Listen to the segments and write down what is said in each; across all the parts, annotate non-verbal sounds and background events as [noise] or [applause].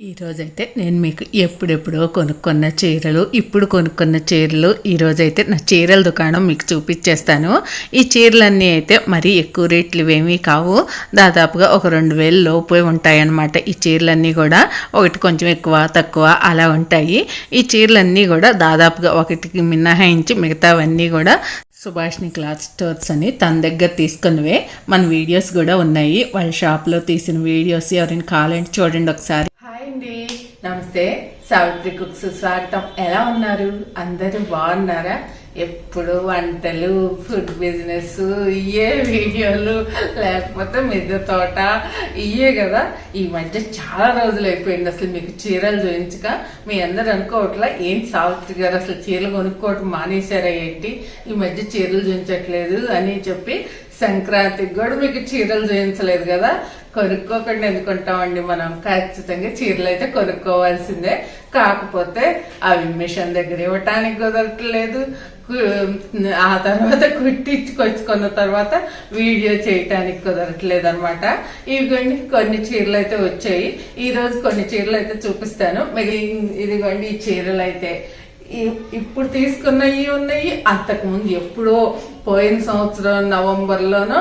ఈరోజైతే నేను మీకు ఎప్పుడెప్పుడో కొనుక్కున్న చీరలు ఇప్పుడు కొనుక్కున్న చీరలు ఈరోజైతే నా చీరల దుకాణం మీకు చూపించేస్తాను ఈ చీరలన్నీ అయితే మరీ ఎక్కువ రేట్లు ఏమీ కావు. దాదాపుగా ఒక రెండు వేలు లోపే ఉంటాయన్నమాట ఈ చీరలన్నీ కూడా. ఒకటి కొంచెం ఎక్కువ తక్కువ అలా ఉంటాయి. ఈ చీరలన్నీ కూడా దాదాపుగా ఒకటికి మినహాయించి మిగతావన్నీ కూడా సుభాష్ని క్లాత్ స్టోర్స్ అని తన దగ్గర తీసుకున్నవే. మన వీడియోస్ కూడా ఉన్నాయి. వాళ్ళ షాప్లో తీసిన వీడియోస్ ఎవరైనా కావాలంటే చూడండి ఒకసారి. నమస్తే. సావిత్రి కుక్స్ స్వాగతం. ఎలా ఉన్నారు? అందరూ బాగున్నారా? ఎప్పుడు వంటలు ఫుడ్ బిజినెస్ ఇయే వీడియోలు లేకపోతే మిద్దె తోట ఇయే కదా. ఈ మధ్య చాలా రోజులు అయిపోయింది అసలు మీకు చీరలు చూపించక మీ అందరు అనుకోవట్లా ఏంటి సావిత్రి గారు అసలు చీరలు కొనుక్కోవటం మానేశారా ఏంటి? ఈ మధ్య చీరలు చూపించట్లేదు అని చెప్పి సంక్రాంతికి కూడా మీకు చీరలు చూపించలేదు కదా? కొనుక్కోకుండా ఎందుకుంటామండి మనం. ఖచ్చితంగా చీరలు అయితే కొనుక్కోవాల్సిందే. కాకపోతే అవి మిషన్ దగ్గర ఇవ్వటానికి కుదరట్లేదు. ఆ తర్వాత [laughs] కుట్టించుకొచ్చుకున్న తర్వాత వీడియో చేయటానికి కుదరట్లేదు అనమాట ఇవిగోండి కొన్ని చీరలు అయితే వచ్చాయి. ఈ రోజు కొన్ని చీరలు అయితే చూపిస్తాను. మిగిలిన ఇదిగోండి ఈ చీరలు అయితే. ఇప్పుడు తీసుకున్నవి ఉన్నాయి అంతకుముందు ఎప్పుడో పోయిన సంవత్సరం నవంబర్లోనో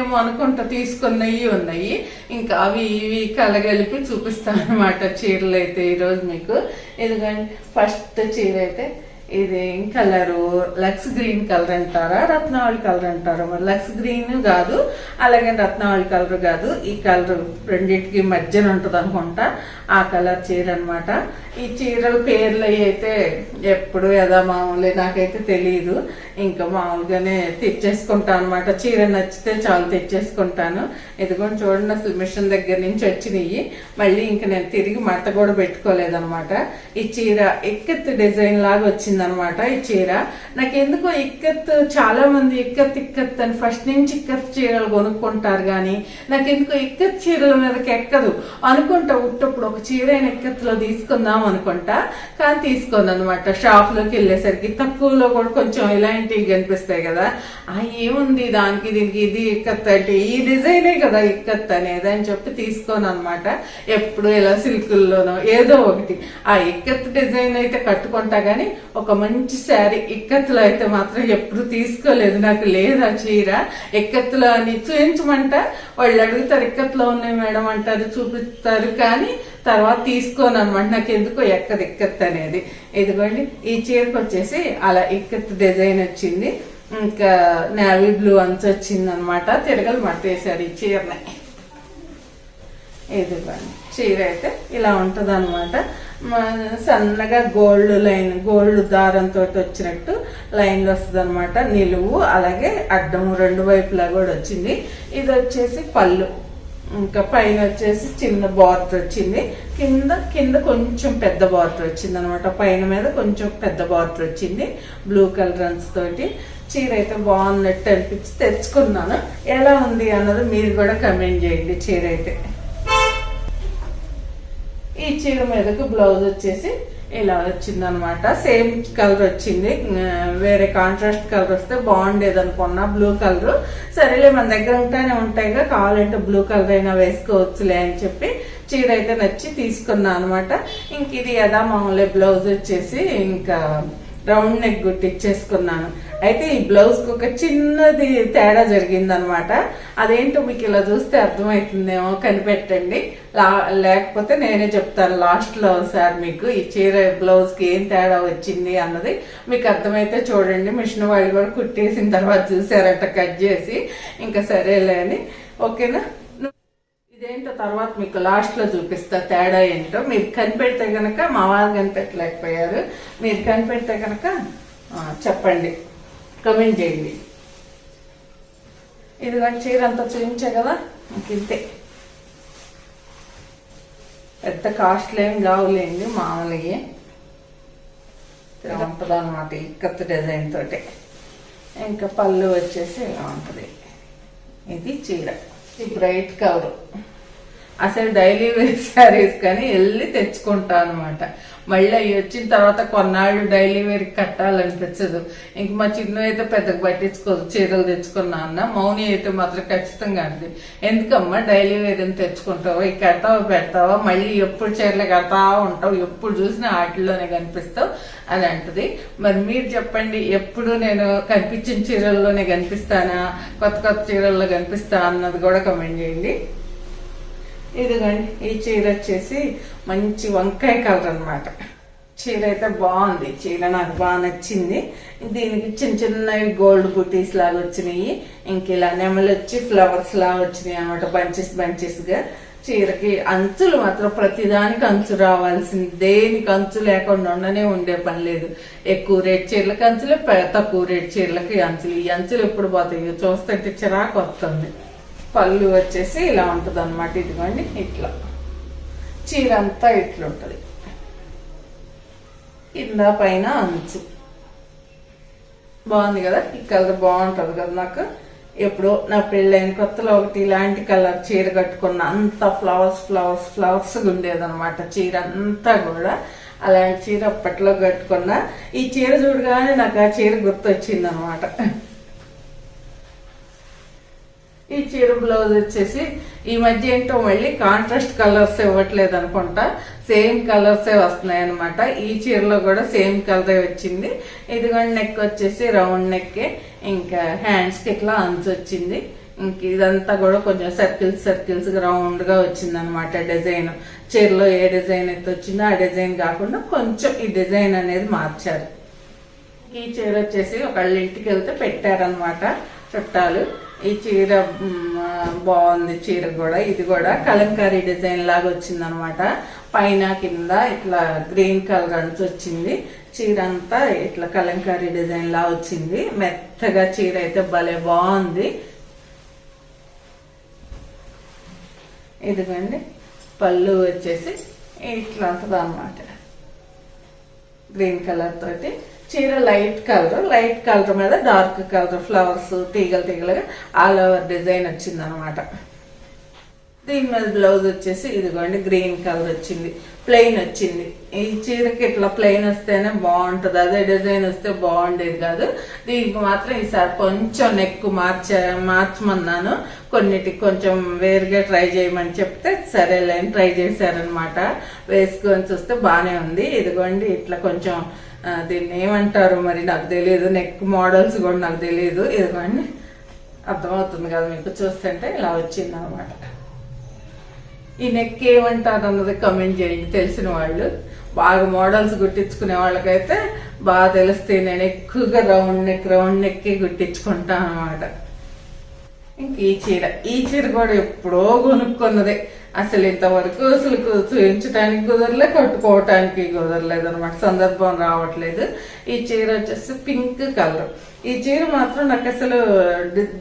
ఏమో అనుకుంటా తీసుకున్నవి ఉన్నాయి. ఇంకా అవి ఇవి కలగలిపి చూపిస్తాను అనమాట చీరలు అయితే ఈరోజు మీకు. ఎందుకంటే ఫస్ట్ చీర అయితే ఇది కలరు? లక్స్ గ్రీన్ కలర్ అంటారా? రత్నావళి కలర్ అంటారా? మరి లక్స్ గ్రీన్ కాదు అలాగే రత్నావళి కలర్ కాదు. ఈ కలర్ రెండింటికి మధ్యన ఉంటుంది అనుకుంటా. ఆ కలర్ చీర అనమాట ఈ చీరల పేర్లు అవి అయితే ఎప్పుడు ఎదా మామూలే నాకైతే తెలియదు ఇంకా మామూలుగానే తెచ్చేసుకుంటాను అనమాట చీర నచ్చితే చాలు తెచ్చేసుకుంటాను. ఇదిగోండి చూడండి అసలు మిషన్ దగ్గర నుంచి వచ్చినాయి. మళ్ళీ ఇంక నేను తిరిగి మత కూడా పెట్టుకోలేదన్నమాట. ఈ చీర ఇక్కత్ డిజైన్ లాగా వచ్చింది అనమాట ఈ చీర. నాకు ఎందుకో ఇక్కత్ చాలా మంది ఇక్కత్ ఇక్కత్ అని ఫస్ట్ నుంచి ఇక్కత్ చీరలు కొనుక్కుంటారు కానీ నాకు ఎందుకో ఇక్కత్ చీరల మీదకి ఎక్కదు. అనుకుంటా ఉట్టప్పుడు ఒక చీర అయిన ఇక్కత్లో తీసుకుందాం అనుకుంటా కానీ తీసుకోను అనమాట షాప్లోకి వెళ్ళేసరికి తక్కువలో కూడా కొంచెం ఇలాంటివి కనిపిస్తాయి కదా. ఆ ఏముంది దానికి దీనికి ఇది ఇక్కత్ అంటే ఈ డిజైనే కదా ఇక్కత్ అనేది అని చెప్పి తీసుకోను అనమాట ఎప్పుడు ఇలా సిల్కుల్లోనో ఏదో ఒకటి. ఆ ఇక్కత్ డిజైన్ అయితే కట్టుకుంటా గానీ ఒక మంచి శారీ ఇక్కత్తులో అయితే మాత్రం ఎప్పుడు తీసుకోలేదు. నాకు లేదు ఆ చీర. ఇక్కత్తులో అని చూపించమంట వాళ్ళు అడుగుతారు ఇక్కత్తులో ఉన్నాయి మేడం? అంటారు చూపిస్తారు కానీ తర్వాత తీసుకోను అనమాట. నాకు ఎందుకో ఎక్కది ఇక్కత్ అనేది. ఇదిగోండి ఈ చీరకు వచ్చేసి అలా ఇక్కత్ డిజైన్ వచ్చింది. ఇంకా నేవీ బ్లూ అంచు వచ్చింది అనమాట తిరగలు మట్టేశారు ఈ చీరని. ఇదిగోండి. చీర అయితే ఇలా ఉంటుంది అనమాట సన్నగా గోల్డ్ లైన్ గోల్డ్ దారంతో వచ్చినట్టు లైన్లు వస్తుంది అనమాట నిలువు అలాగే అడ్డము రెండు వైపులా కూడా వచ్చింది. ఇది వచ్చేసి పళ్ళు. ఇంకా పైన వచ్చేసి చిన్న బార్డర్ వచ్చింది. కింద కింద కొంచెం పెద్ద బార్డర్ వచ్చింది అనమాట పైన మీద కొంచెం పెద్ద బార్డర్ వచ్చింది. బ్లూ కలర్ రన్స్ తోటి. చీర అయితే బాగున్నట్టు అనిపించి తెచ్చుకున్నాను. ఎలా ఉంది అన్నది మీరు కూడా కమెంట్ చేయండి చీర అయితే. ఈ చీర మీదకు బ్లౌజ్ వచ్చేసి ఇలా వచ్చింది అనమాట సేమ్ కలర్ వచ్చింది వేరే కాంట్రాస్ట్ కలర్ వస్తే బాగుండేది అనుకున్నా. బ్లూ కలర్ సరేలే మన దగ్గర ఉంటానే ఉంటాయిగా. కావాలంటే బ్లూ కలర్ అయినా వేసుకోవచ్చులే అని చెప్పి చీర అయితే నచ్చి తీసుకున్నా అనమాట. ఇంక ఇది యథా మామూలే బ్లౌజ్ వచ్చేసి ఇంకా రౌండ్ నెక్ గుట్టిచ్చేసుకున్నాను అయితే ఈ బ్లౌజ్కు ఒక చిన్నది తేడా జరిగిందనమాట. అదేంటో మీకు ఇలా చూస్తే అర్థమవుతుందేమో కనిపెట్టండి. లా- లేకపోతే నేనే చెప్తాను లాస్ట్లో సార్ మీకు ఈ చీర బ్లౌజ్కి ఏం తేడా వచ్చింది అన్నది మీకు అర్థమైతే చూడండి. మిషన్ వాళ్ళు కూడా కుట్టేసిన తర్వాత చూసారట కట్ చేసి. ఇంకా సరేలే అని ఓకేనా? ఇదేంటో తర్వాత మీకు లాస్ట్లో చూపిస్తా తేడా ఏంటో. మీరు కనిపెడితే గనక మా వారు కనిపెట్టలేకపోయారు. మీరు కనిపెడితే గనక చెప్పండి. కమెంట్ చేయండి. ఇది చీర అంతా చూపించే కదా? ఇంతే. పెద్ద కాస్ట్లు ఏం కావులేండి మామూలుగా. ఉంటుంది అనమాట ఇక్కత్ డిజైన్ తోటి. ఇంకా పళ్ళు వచ్చేసి ఇలా ఉంటుంది ఇది చీర. ఈ బ్రైట్ కవర్ అసలు డైలీ వేర్ శారీస్ కానీ వెళ్ళి తెచ్చుకుంటా అనమాట మళ్ళీ అవి వచ్చిన తర్వాత కొన్నాళ్ళు డైలీ వేర్ కట్టాలనిపించదు. ఇంక మా చిన్న అయితే పెద్దగా పట్టించుకోదు. చీరలు తెచ్చుకున్నా అన్న మౌని అయితే మాత్రం ఖచ్చితంగా అంది ఎందుకమ్మా డైలీ వేర్ అని తెచ్చుకుంటావా? ఈ కడతావా పెడతావా? మళ్ళీ ఎప్పుడు చీరలు కడతా ఉంటావు? ఎప్పుడు చూసినా వాటిల్లోనే కనిపిస్తావు? అని అంటది. మరి మీరు చెప్పండి ఎప్పుడు నేను కనిపించిన చీరల్లోనే కనిపిస్తానా? కొత్త కొత్త చీరల్లో కనిపిస్తా అన్నది కూడా కమెంట్ చేయండి. ఇదిగోండి ఈ చీర వచ్చేసి మంచి వంకాయ కలర్ అన్నమాట. చీర అయితే బాగుంది. చీర నాకు బాగా నచ్చింది. దీనికి చిన్న చిన్నవి గోల్డ్ బుటీస్ లాగా వచ్చినాయి. ఇంక ఇలా నెమలు వచ్చి ఫ్లవర్స్ లాగా వచ్చినాయి అనమాట బంచెస్ బంచెస్గా. చీరకి అంచులు మాత్రం ప్రతిదానికి అంచు రావాల్సింది. దేనికి అంచు లేకుండా ఉండనే ఉండే పని లేదు. ఎక్కువ రేట్ చీరలకి అంచులు తక్కువ రేట్ చీరలకి అంచులు. ఈ అంచులు ఎప్పుడు పోతాయి చూస్తుంటే చిరాకు వస్తుంది. పళ్ళు వచ్చేసి ఇలా ఉంటుంది అనమాట ఇదిగోండి ఇట్లా. చీర అంతా ఇట్లుంటుంది. కింద పైన అంచు. బాగుంది కదా? ఈ కలర్ బాగుంటుంది కదా నాకు? ఎప్పుడో నా పెళ్ళైన కొత్తలో ఒకటి ఇలాంటి కలర్ చీర కట్టుకున్న అంత ఫ్లవర్స్ ఫ్లవర్స్ ఫ్లవర్స్ ఉండేదనమాట చీర అంతా కూడా. అలాంటి చీర అప్పట్లో కట్టుకున్నా. ఈ చీర చూడగానే నాకు ఆ చీర గుర్తొచ్చింది అనమాట ఈ చీర బ్లౌజ్ వచ్చేసి ఈ మధ్య ఏంటో మళ్ళీ కాంట్రాస్ట్ కలర్స్ ఇవ్వట్లేదు అనుకుంటా. సేమ్ కలర్సే వస్తున్నాయి అనమాట ఈ చీరలో కూడా సేమ్ కలరే వచ్చింది. ఇదిగోండి నెక్ వచ్చేసి రౌండ్ నెక్కే ఇంకా హ్యాండ్స్కి ఇట్లా అంచు వచ్చింది. ఇంక ఇదంతా కూడా కొంచెం సర్కిల్స్ సర్కిల్స్ రౌండ్గా వచ్చింది అనమాట డిజైన్ చీరలో ఏ డిజైన్ అయితే వచ్చిందో ఆ డిజైన్ కాకుండా కొంచెం ఈ డిజైన్ అనేది మార్చారు. ఈ చీర వచ్చేసి ఒకళ్ళ ఇంటికి వెళ్తే పెట్టారనమాట చుట్టాలు. ఈ చీర బాగుంది చీర కూడా. ఇది కూడా కలంకారీ డిజైన్ లాగా వచ్చింది అనమాట పైన కింద ఇట్లా గ్రీన్ కలర్ అంచు వచ్చింది. చీర అంతా ఇట్లా కలంకారీ డిజైన్ లా వచ్చింది. మెత్తగా చీర అయితే భలే బాగుంది. ఇదిగోండి. పళ్ళు వచ్చేసి ఇట్లా ఉంటుంది అనమాట గ్రీన్ కలర్ తోటి. చీర లైట్ కలర్ లైట్ కలర్ మీద డార్క్ కలర్ ఫ్లవర్స్ తీగలు తీగలుగా ఆల్ ఓవర్ డిజైన్ వచ్చింది అనమాట దీని మీద బ్లౌజ్ వచ్చేసి ఇదిగోండి గ్రీన్ కలర్ వచ్చింది ప్లెయిన్ వచ్చింది. ఈ చీరకి ఇట్లా ప్లెయిన్ వస్తేనే బాగుంటుంది. అదే డిజైన్ వస్తే బాగుండేది కాదు. దీనికి మాత్రం ఈసారి కొంచెం నెక్ మార్చ మార్చమన్నాను. కొన్నిటికి కొంచెం వేరుగా ట్రై చేయమని చెప్తే సరేలేని ట్రై చేశారనమాట వేసుకొని చూస్తే బాగానే ఉంది. ఇదిగోండి ఇట్లా కొంచెం దీన్ని ఏమంటారు మరి? నాకు తెలియదు నెక్ మోడల్స్ కూడా నాకు తెలియదు ఇదిగోండి అర్థమవుతుంది కదా మీకు. చూస్తుంటే ఇలా వచ్చింది అనమాట ఈ నెక్ ఏమంటారు అన్నది కమెంట్ చేయండి. తెలిసిన వాళ్ళు. బాగా మోడల్స్ గుట్టించుకునే వాళ్ళకైతే బాగా తెలిస్తే నేను ఎక్కువగా రౌండ్ నెక్ రౌండ్ నెక్కే గుట్టించుకుంటాను అనమాట ఇంక ఈ చీర. ఈ చీర కూడా ఎప్పుడో కొనుక్కున్నదే. అసలు ఇంతవరకు అసలు చూయించడానికి కుదరలే కట్టుకోవటానికి కుదరలేదు అనమాట సందర్భం రావట్లేదు. ఈ చీర వచ్చేసి పింక్ కలర్. ఈ చీర మాత్రం నాకు అసలు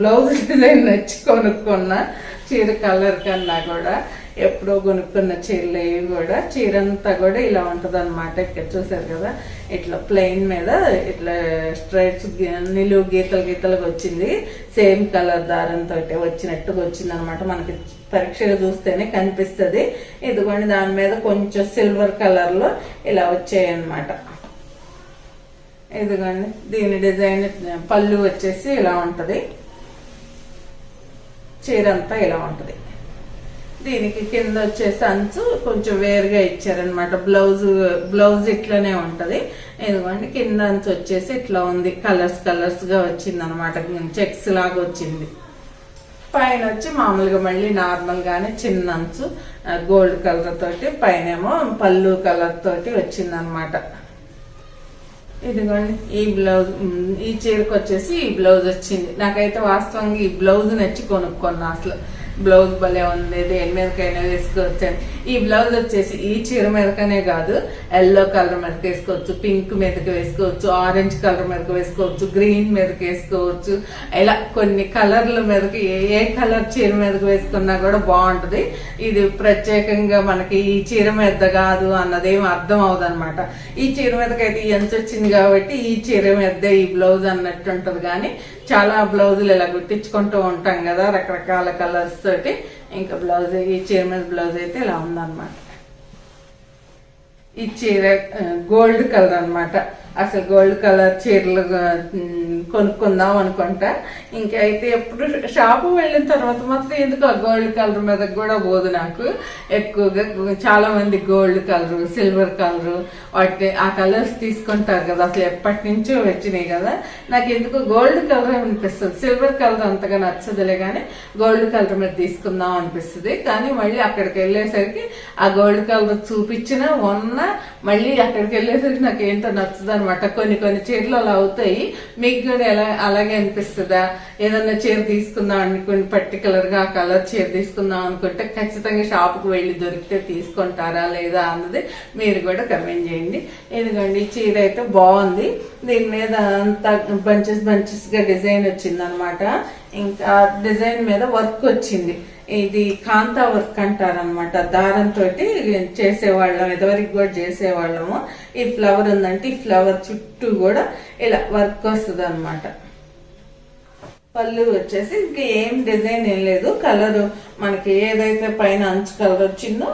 బ్లౌజ్ డిజైన్ నచ్చి కొనుక్కున్న చీర కలర్ కన్నా కూడా ఎప్పుడో కొనుక్కున్న చీరలు ఇవి కూడా చీర అంతా కూడా ఇలా ఉంటుంది అనమాట ఇక్కడ చూసారు కదా ఇట్లా ప్లెయిన్ మీద ఇట్లా స్ట్రైట్స్ నిలువు గీతలు గీతలకు వచ్చింది. సేమ్ కలర్ దారంతో వచ్చినట్టుగా వచ్చింది అనమాట మనకి పరీక్షగా చూస్తేనే కనిపిస్తుంది. ఇదిగోండి దాని మీద కొంచెం సిల్వర్ కలర్లో ఇలా వచ్చాయి అన్నమాట ఇదిగోండి దీని డిజైన్ పళ్ళు వచ్చేసి ఇలా ఉంటది. చీర అంతా ఇలా ఉంటది. దీనికి కింద వచ్చేసి అంచు కొంచెం వేరుగా ఇచ్చారనమాట బ్లౌజ్ బ్లౌజ్ ఇట్లనే ఉంటది. ఇదిగోండి కింద అంచు వచ్చేసి ఇట్లా ఉంది. కలర్స్ కలర్స్గా వచ్చింది అనమాట చెక్స్ లాగా వచ్చింది. పైన వచ్చి మామూలుగా మళ్ళీ నార్మల్గానే చిన్న అంచు గోల్డ్ కలర్ తోటి పైన ఏమో పళ్ళు కలర్ తోటి వచ్చింది అనమాట ఇదిగోండి ఈ బ్లౌజ్ ఈ చీరకు వచ్చేసి ఈ బ్లౌజ్ వచ్చింది. నాకైతే వాస్తవంగా ఈ బ్లౌజ్ నచ్చి కొనుక్కున్నా అసలు. బ్లౌజ్ భలే ఉంది దేని మీదకైనా వేసుకోవచ్చు అని. ఈ బ్లౌజ్ వచ్చేసి ఈ చీర మీదకనే కాదు ఎల్లో కలర్ మీదకి వేసుకోవచ్చు పింక్ మీదకి వేసుకోవచ్చు ఆరెంజ్ కలర్ మీదకి వేసుకోవచ్చు గ్రీన్ మీదకి వేసుకోవచ్చు. ఇలా కొన్ని కలర్ల మీదకి ఏ కలర్ చీర మీదకి వేసుకున్నా కూడా బాగుంటుంది. ఇది ప్రత్యేకంగా మనకి ఈ చీర మీద కాదు అన్నది అర్థం అవదు అనమాట ఈ చీర మీదకైతే అయితే ఎంత వచ్చింది కాబట్టి ఈ చీర మీద ఈ బ్లౌజ్ అన్నట్టు ఉంటది కానీ చాలా బ్లౌజులు ఇలా గుట్టించుకుంటూ ఉంటాం కదా రకరకాల కలర్స్ తోటి. ఇంకా బ్లౌజ్ ఈ చీర మీద బ్లౌజ్ అయితే ఇలా ఉందన్నమాట. ఈ చీర గోల్డ్ కలర్ అనమాట అసలు గోల్డ్ కలర్ చీరలు కొనుక్కుందాం అనుకుంటా. ఇంకైతే అయితే ఎప్పుడు షాపు వెళ్ళిన తర్వాత మాత్రం ఎందుకు ఆ గోల్డ్ కలర్ మీద కూడా పోదు నాకు. ఎక్కువగా చాలా మంది గోల్డ్ కలర్ సిల్వర్ కలర్ వాటి ఆ కలర్స్ తీసుకుంటారు కదా. అసలు ఎప్పటి నుంచో వచ్చినాయి కదా. నాకు ఎందుకు గోల్డ్ కలర్ అనిపిస్తుంది? సిల్వర్ కలర్ అంతగా నచ్చదులే కానీ గోల్డ్ కలర్ మీద తీసుకుందాం అనిపిస్తుంది. కానీ మళ్ళీ అక్కడికి వెళ్ళేసరికి ఆ గోల్డ్ కలర్ చూపించిన ఉన్న మళ్ళీ అక్కడికి వెళ్ళేసరికి నాకు ఏంటో నచ్చదు అనమాట కొన్ని కొన్ని చీరలు అలా అవుతాయి. మీకు కూడా ఎలా అలాగే అనిపిస్తుందా? ఏదన్నా చీర తీసుకుందాం అనుకుని పర్టికులర్గా ఆ కలర్ చీర తీసుకుందాం అనుకుంటే ఖచ్చితంగా షాప్కి వెళ్ళి దొరికితే తీసుకుంటారా లేదా అన్నది మీరు కూడా కమెంట్ చేయండి. ఎందుకండి చీర అయితే బాగుంది. దీని మీద అంతా బంచెస్ బంచెస్గా డిజైన్ వచ్చింది అనమాట ఇంకా డిజైన్ మీద వర్క్ వచ్చింది. ఇది కాంతా వర్క్ అంటారనమాట దారంతో చేసేవాళ్ళం ఎదవరికి కూడా చేసేవాళ్ళము. ఈ ఫ్లవర్ ఉందంటే ఈ ఫ్లవర్ చుట్టూ కూడా ఇలా వర్క్ వస్తుంది అనమాట పళ్ళు వచ్చేసి ఇంకా ఏం డిజైన్ ఏం లేదు. కలర్ మనకి ఏదైతే పైన అంచు కలర్ వచ్చిందో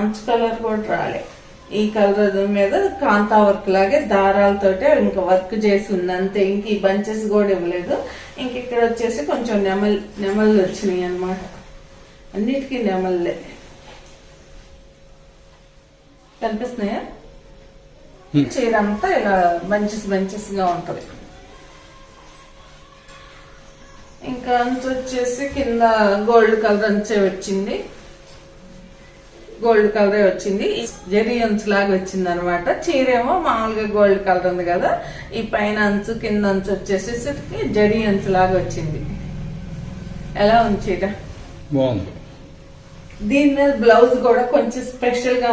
అంచు కలర్ కూడా రాలేదు ఈ కలర్ మీద కాంతా వర్క్ లాగే దారాలతోటే ఇంకా వర్క్ చేసి ఉంది అంతే ఇంక ఈ బంచెస్ కూడా ఇవ్వలేదు. ఇంక ఇక్కడ వచ్చేసి కొంచెం నెమల్ నెమళ్ళు వచ్చినాయి అన్నమాట. అన్నిటికీ నెమల్లే కనిపిస్తున్నాయా? చీర అంతా ఇలా బంచెస్ బంచెస్గా ఉంటది. ఇంకా అంచు వచ్చేసి కింద గోల్డ్ కలర్ అంచే వచ్చింది. గోల్డ్ కలరే వచ్చింది. జెరీ అంచు లాగా వచ్చింది అనమాట చీరేమో మామూలుగా గోల్డ్ కలర్ ఉంది కదా. ఈ పైన అంచు కింద అంచు వచ్చేసి జరీ అంచు లాగా వచ్చింది. ఎలా ఉంది చీర? బాగుంది. దీని మీద బ్లౌజ్ కూడా కొంచెం స్పెషల్గా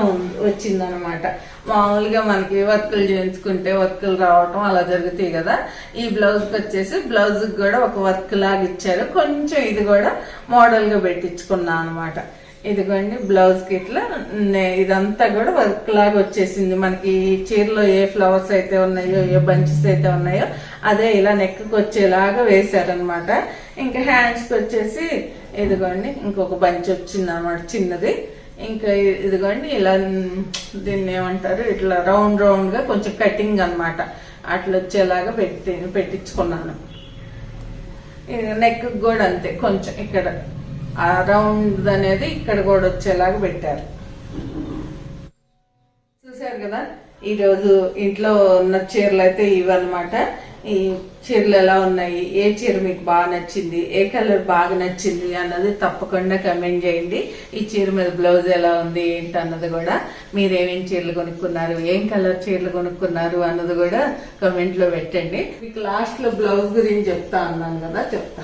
వచ్చింది అనమాట మామూలుగా మనకి వర్కులు చేయించుకుంటే వర్కులు రావటం అలా జరుగుతాయి కదా. ఈ బ్లౌజ్ వచ్చేసి బ్లౌజ్ కూడా ఒక వర్క్ లాగా ఇచ్చారు. కొంచెం ఇది కూడా మోడల్గా పెట్టించుకున్నా అనమాట ఇదిగోండి బ్లౌజ్కి ఇట్లా నే- ఇదంతా కూడా వర్క్ లాగా వచ్చేసింది. మనకి ఈ చీరలో ఏ ఫ్లవర్స్ అయితే ఉన్నాయో ఏ బంచెస్ అయితే ఉన్నాయో అదే ఇలా నెక్కి వచ్చేలాగా వేశారనమాట ఇంకా హ్యాండ్స్కి వచ్చేసి ఇదిగోండి ఇంకొక బంచ్ వచ్చింది అనమాట చిన్నది. ఇంకా ఇదిగోండి ఇలా దీన్ని ఏమంటారు ఇట్లా రౌండ్ రౌండ్గా కొంచెం కటింగ్ అన్నమాట. అట్లా వచ్చేలాగా పెట్టి పెట్టించుకున్నాను. నెక్ కూడా అంతే కొంచెం ఇక్కడ. రౌండ్ అనేది ఇక్కడ కూడా వచ్చేలాగా పెట్టారు. చూశారు కదా? ఈరోజు ఇంట్లో ఉన్న చీరలు అయితే ఇవన్నమాట. ఈ చీరలు ఎలా ఉన్నాయి? ఏ చీర మీకు బాగా నచ్చింది? ఏ కలర్ బాగా నచ్చింది అన్నది తప్పకుండా కమెంట్ చేయండి. ఈ చీర మీద బ్లౌజ్ ఎలా ఉంది ఏంటి అన్నది కూడా మీరు ఏమేమి చీరలు కొనుక్కున్నారు ఏం కలర్ చీరలు కొనుక్కున్నారు అన్నది కూడా కమెంట్లో పెట్టండి. మీకు లాస్ట్లో బ్లౌజ్ గురించి చెప్తా అన్నాను కదా చెప్తా.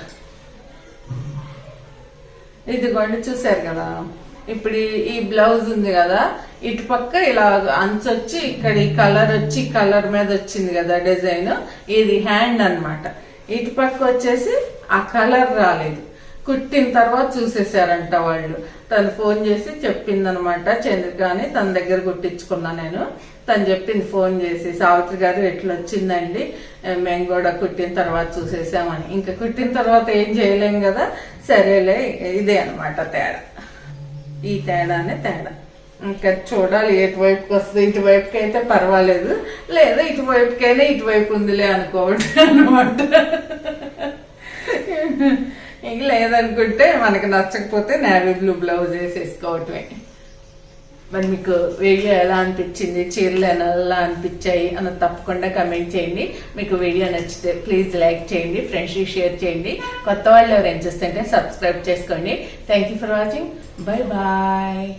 ఇదిగోండి చూసారు కదా. ఇప్పుడు ఈ- బ్లౌజ్ ఉంది కదా. ఇటు పక్క ఇలా అంచొచ్చి ఇక్కడ ఈ కలర్ వచ్చి కలర్ మీద వచ్చింది కదా డిజైన్. ఇది హ్యాండ్ అన్నమాట. ఇటు పక్క వచ్చేసి ఆ కలర్ రాలేదు. కుట్టిన తర్వాత చూసేసారంట వాళ్ళు. తను ఫోన్ చేసి చెప్పిందనమాట చంద్రిక అని తన దగ్గర కుట్టించుకున్నా నేను. తను చెప్పింది ఫోన్ చేసి సావిత్రి గారు ఎట్లా వచ్చిందండి మేము కూడా కుట్టిన తర్వాత చూసేసామని. ఇంకా కుట్టిన తర్వాత ఏం చేయలేం కదా? సరేలే ఇదే అనమాట తేడా. ఈ తేడానే తేడా. ఇంకా చూడాలి ఎటువైపుకి వస్తుంది? ఇటువైపుకి అయితే పర్వాలేదు. లేదా ఇటువైపుకైనా ఇటువైపు ఉందిలే అనుకోవడం అనమాట ఇంక లేదనుకుంటే మనకి నచ్చకపోతే నేవీ బ్లూ బ్లౌజ్ వేసేసుకోవటమే మరి మీకు వీడియో ఎలా అనిపించింది చీరలు ఎలా అనిపించాయి అని తప్పకుండా కమెంట్ చేయండి. మీకు వీడియో నచ్చితే ప్లీజ్ లైక్ చేయండి ఫ్రెండ్స్కి షేర్ చేయండి. కొత్త వాళ్ళు ఎవరైనా చూస్తుంటే సబ్స్క్రైబ్ చేసుకోండి. Thank you for watching bye bye